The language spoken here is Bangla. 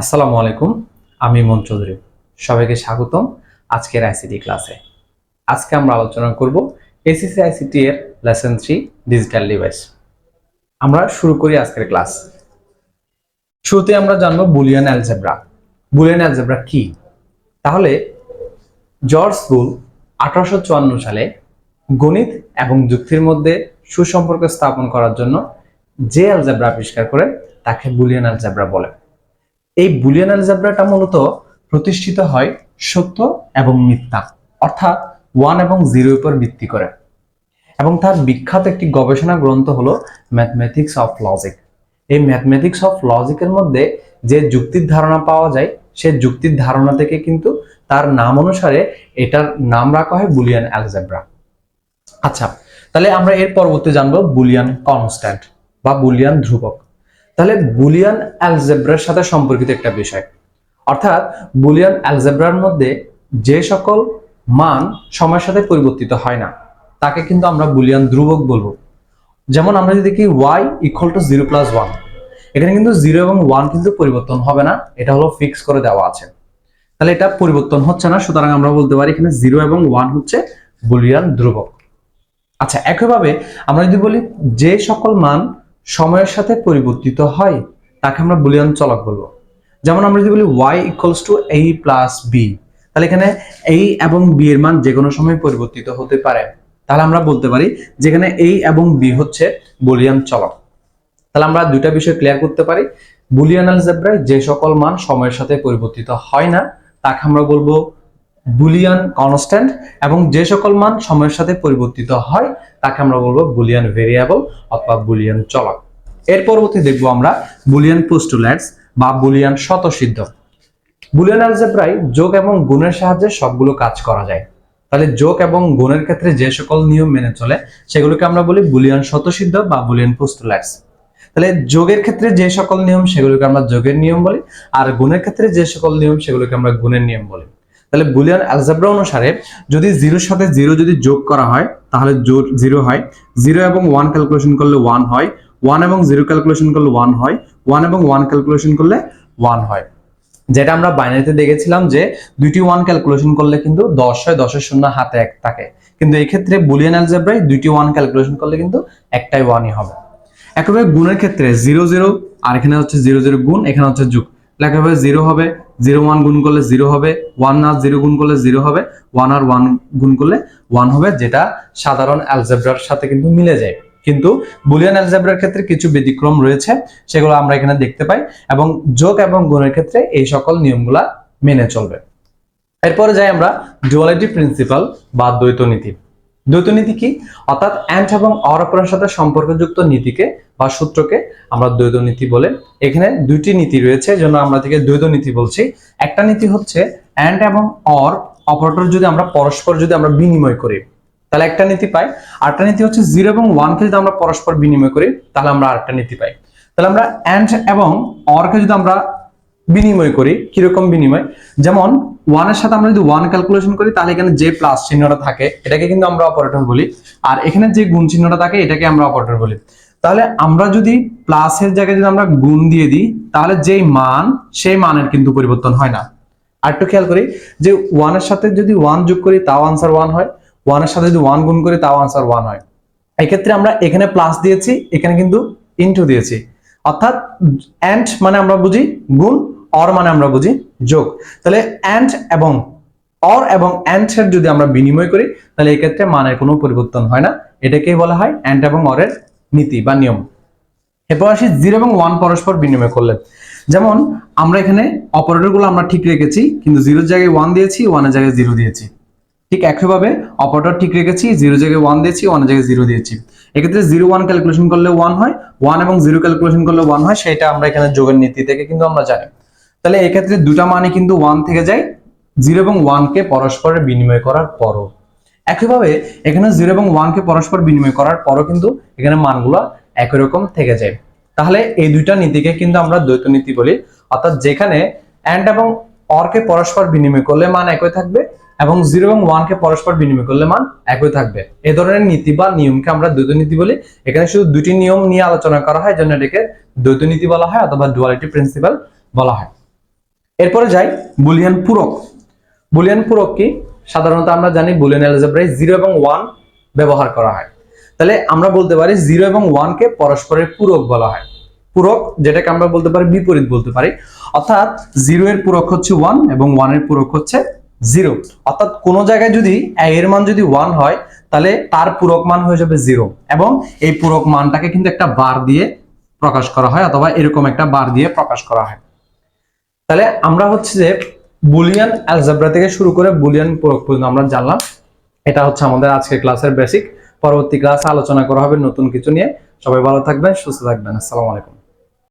আসসালামু আলাইকুম, আমি মন চৌধুরী। সবাইকে স্বাগতম আজকের আইসিটি ক্লাসে। আজকে আমরা আলোচনা করব এসিসি আইসিটি এর লেসন থ্রি ডিজিটাল ডিভাইস আমরা শুরু করি আজকের ক্লাস। শুরুতে আমরা জানব বুলিয়ান অ্যালজেব্রা। বুলিয়ান অ্যালজেব্রা কি? তাহলে জর্জ বুল আঠারোশো চুয়ান্ন সালে গণিত এবং যুক্তির মধ্যে সুসম্পর্ক স্থাপন করার জন্য যে অ্যালজেব্রা আবিষ্কার করে তাকে বুলিয়ান অ্যালজেব্রা বলে। এই বুলিয়ান অ্যালজেব্রাটা মূলত প্রতিষ্ঠিত হয় সত্য এবং মিথ্যা, অর্থাৎ ওয়ান এবং জিরো উপর ভিত্তি করে। এবং তার বিখ্যাত একটি গবেষণা গ্রন্থ হলো ম্যাথমেটিক্স অফ লজিক এই ম্যাথমেটিক্স অফ লজিকের মধ্যে যে যুক্তির ধারণা পাওয়া যায়, সে যুক্তির ধারণা থেকে কিন্তু তার নাম অনুসারে এটার নাম রাখা হয় বুলিয়ান অ্যালজেব্রা আচ্ছা তাহলে আমরা এর পরবর্তী জানব বুলিয়ান কনস্ট্যান্ট বা বুলিয়ান ধ্রুবক। তাহলে বুলিয়ান অ্যালজেব্রার সাথে সম্পর্কিত একটা বিষয়। অর্থাৎ বুলিয়ান অ্যালজেব্রার মধ্যে যে সকল মান সময়ের সাথে পরিবর্তিত হয় না, তাকে কিন্তু আমরা বুলিয়ান ধ্রুবক বলব। যেমন আমরা যদি দেখি Y equal to zero plus one এখানে কিন্তু জিরো এবং ওয়ান কিন্তু পরিবর্তন হবে না, এটা হলো ফিক্স করে দেওয়া আছে। তাহলে এটা পরিবর্তন হচ্ছে না, সুতরাং আমরা বলতে পারি এখানে জিরো এবং ওয়ান হচ্ছে বুলিয়ান ধ্রুবক। আচ্ছা একইভাবে আমরা যদি বলি যে সকল মান সময়ের সাথে পরিবর্তিত হয়, তাকে আমরা বুলিয়ান চলক বলব। যেমন আমরা যদি বলি Y equals to A plus B তাহলে এখানে এই এবং বি এর মান যে কোনো সময় পরিবর্তিত হতে পারে। তাহলে আমরা বলতে পারি যেখানে এই এবং বি হচ্ছে বুলিয়ান চলক। তাহলে আমরা দুইটা বিষয় ক্লিয়ার করতে পারি। বুলিয়ান অ্যালজেব্রায় যে সকল মান সময়ের সাথে পরিবর্তিত হয় না, তাকে আমরা বলব বুলিয়ান কনস্ট্যান্ট এবং যে সকল মান সময়ের সাথে পরিবর্তিত হয়, তাকে আমরা বলব বুলিয়ান ভেরিয়েবল অথবা বুলিয়ান চলক এর পরবর্তী দেখব আমরা বুলিয়ান পোস্টুলেটস বা বুলিয়ান স্বতঃসিদ্ধ। বুলিয়ান অ্যালজেব্রায় যোগ এবং গুণের সাহায্যে সবগুলো কাজ করা যায়। তাহলে যোগ এবং গুণের ক্ষেত্রে যে সকল নিয়ম মেনে চলে, সেগুলোকে আমরা বলি বুলিয়ান স্বতঃসিদ্ধ বা বুলিয়ান পোস্টুলেটস তাহলে যোগের ক্ষেত্রে যে সকল নিয়ম, সেগুলোকে আমরা যোগের নিয়ম বলি, আর গুণের ক্ষেত্রে যে সকল নিয়ম, সেগুলোকে আমরা গুণের নিয়ম বলি। তাহলে বুলিয়ান অ্যালজেব্রা অনুসারে যদি জিরোর সাথে জিরো যদি যোগ করা হয়, তাহলে জিরো হয়। জিরো এবং ওয়ান ক্যালকুলেশন করলে ওয়ান হয় ওয়ান এবং জিরো ক্যালকুলেশন করলে ওয়ান হয় ওয়ান এবং ওয়ান ক্যালকুলেশন করলে ওয়ান হয়। যেটা আমরা বাইনারিতে দেখেছিলাম যে দুইটি ওয়ান ক্যালকুলেশন করলে কিন্তু দশ হয় দশের শূন্য হাতে এক থাকে। কিন্তু এই ক্ষেত্রে বুলিয়ান অ্যালজেব্রায় দুইটি ওয়ান ক্যালকুলেশন করলে কিন্তু একটাই ওয়ানই হবে। একইভাবে গুণের ক্ষেত্রে জিরো জিরো আর এখানে হচ্ছে জিরো জিরো গুণ, এখানে হচ্ছে যুগ। একইভাবে জিরো হবে জিরো ওয়ান গুণ করলে জিরো হবে, ওয়ান আর জিরো গুণ করলে জিরো হবে, ওয়ান আর ওয়ান গুণ করলে ওয়ান হবে, যেটা সাধারণ অ্যালজেব্রার সাথে কিন্তু মিলে যায়। কিন্তু বুলিয়ান অ্যালজেব্রার ক্ষেত্রে কিছু ব্যতিক্রম রয়েছে, সেগুলো আমরা এখানে দেখতে পাই এবং যোগ এবং গুণের ক্ষেত্রে এই সকল নিয়মগুলা মেনে চলবে। এরপরে যাই আমরা ডুয়ালিটি প্রিন্সিপাল বা দ্বৈত নীতি। দ্বৈত নীতি কি? অর্থাৎ অ্যান্ড এবং অর অপরের সাথে সম্পর্কযুক্ত নীতিকে বা সূত্রকে আমরা দ্বৈত নীতি বলে। এখানে দুইটি নীতি রয়েছে জন্য আমরা থেকে দ্বৈত নীতি বলছি। একটা নীতি হচ্ছে অ্যান্ড এবং অর অপারেটর যদি আমরা পরস্পর যদি আমরা বিনিময় করি, তাহলে একটা নীতি পাই। আরেকটা নীতি হচ্ছে জিরো এবং ওয়ানকে যদি আমরা পরস্পর বিনিময় করি, তাহলে আমরা আরেকটা নীতি পাই। তাহলে আমরা অ্যান্ড এবং অরকে যদি আমরা বিনিময় করি, কীরকম বিনিময়? যেমন ওয়ানের সাথে আমরা যদি ওয়ান ক্যালকুলেশন করি, তাহলে এখানে যে প্লাস চিহ্নটা থাকে, এটাকে কিন্তু আমরা অপারেটর বলি। আর এখানে যে গুণ চিহ্নটা থাকে, এটাকে আমরা অপারেটর বলি। তাহলে আমরা যদি প্লাসের জায়গায় যদি আমরা গুণ দিয়ে দিই, তাহলে যেই মান, সেই মানের কিন্তু পরিবর্তন হয় না। আর একটু খেয়াল করি, যে ওয়ানের সাথে যদি ওয়ান যোগ করি, তাও আনসার ওয়ান হয়। ওয়ানের সাথে যদি ওয়ান গুণ করি, তাও আনসার ওয়ান হয়। এক্ষেত্রে আমরা এখানে প্লাস দিয়েছি, এখানে কিন্তু ইনটু দিয়েছি। অর্থাৎ অ্যান্ড মানে আমরা বুঝি গুণ অর মানে আমরা বুঝি যোগ। তাহলে অ্যান্ড এবং অর এবং অ্যান্ড এর যদি আমরা বিনিময় করি, তাহলে এক্ষেত্রে মানের কোনো পরিবর্তন হয় না। এটাকেই বলা হয় অ্যান্ড এবং অরের নীতি বা নিয়ম। এরপর আসি জিরো এবং ওয়ান পরস্পর বিনিময় করলে। যেমন আমরা এখানে অপারেটরগুলো আমরা ঠিক রেখেছি, কিন্তু জিরোর জায়গায় ওয়ান দিয়েছি ওয়ানের জায়গায় জিরো দিয়েছি। ঠিক একইভাবে অপারেটর ঠিক রেখেছি জিরো জায়গায় ওয়ান দিয়েছি ওয়ানের জায়গায় জিরো দিয়েছি। এক্ষেত্রে জিরো ওয়ান ক্যালকুলেশন করলে ওয়ান হয় ওয়ান এবং জিরো ক্যালকুলেশন করলে ওয়ান হয়, সেটা আমরা এখানে যোগের নীতি থেকে কিন্তু আমরা জানি। তাহলে এক্ষেত্রে দুটা মানে কিন্তু ওয়ান থেকে যায় জিরো এবং ওয়ানকে পরস্পরের বিনিময় করার পরও। একইভাবে এখানে জিরো এবং ওয়ানকে পরস্পর বিনিময় করার পরও কিন্তু এখানে মানগুলো একই রকম থেকে যায়। তাহলে এই দুইটা নীতিকে কিন্তু আমরা দ্বৈত নীতি বলি। অর্থাৎ যেখানে অ্যান্ড এবং অরকে পরস্পর বিনিময় করলে মান একই থাকবে এবং জিরো এবং ওয়ানকে পরস্পর বিনিময় করলে মান একই থাকবে। এই ধরনের নীতি বা নিয়মকে আমরা দ্বৈত নীতি বলি। এখানে শুধু দুটি নিয়ম নিয়ে আলোচনা করা হয় জন্য এটাকে দ্বৈত নীতি বলা হয় অথবা ডুয়ালিটি প্রিন্সিপাল বলা হয়। এরপরে যাই বুলিয়ান পূরক। বুলিয়ান পূরক কি? সাধারণত আমরা জানি বুলিয়ান অ্যালজেব্রায় জিরো এবং ওয়ান ব্যবহার করা হয়। তাহলে আমরা বলতে পারি জিরো এবং ওয়ানকে পরস্পরের পূরক বলা হয়। পূরক যেটাকে আমরা বলতে পারি বিপরীত বলতে পারি। অর্থাৎ জিরো এর পূরক হচ্ছে ওয়ান এবং ওয়ানের পূরক হচ্ছে জিরো। অর্থাৎ কোন জায়গায় যদি এর মান যদি ওয়ান হয়, তাহলে তার পূরক মান হয়ে যাবে জিরো এবং এই পূরক মানটাকে কিন্তু একটা বার দিয়ে প্রকাশ করা হয় অথবা এরকম একটা বার দিয়ে প্রকাশ করা হয়। তাহলে আমরা হচ্ছে যে বুলিয়ান অ্যালজাব্রা থেকে শুরু করে বুলিয়ান প্রয়োগ পর্যন্ত আমরা জানলাম। এটা হচ্ছে আমাদের আজকের ক্লাসের বেসিক পরবর্তী ক্লাসে আলোচনা করা হবে নতুন কিছু নিয়ে। সবাই ভালো থাকবেন, সুস্থ থাকবেন। আসসালামু আলাইকুম।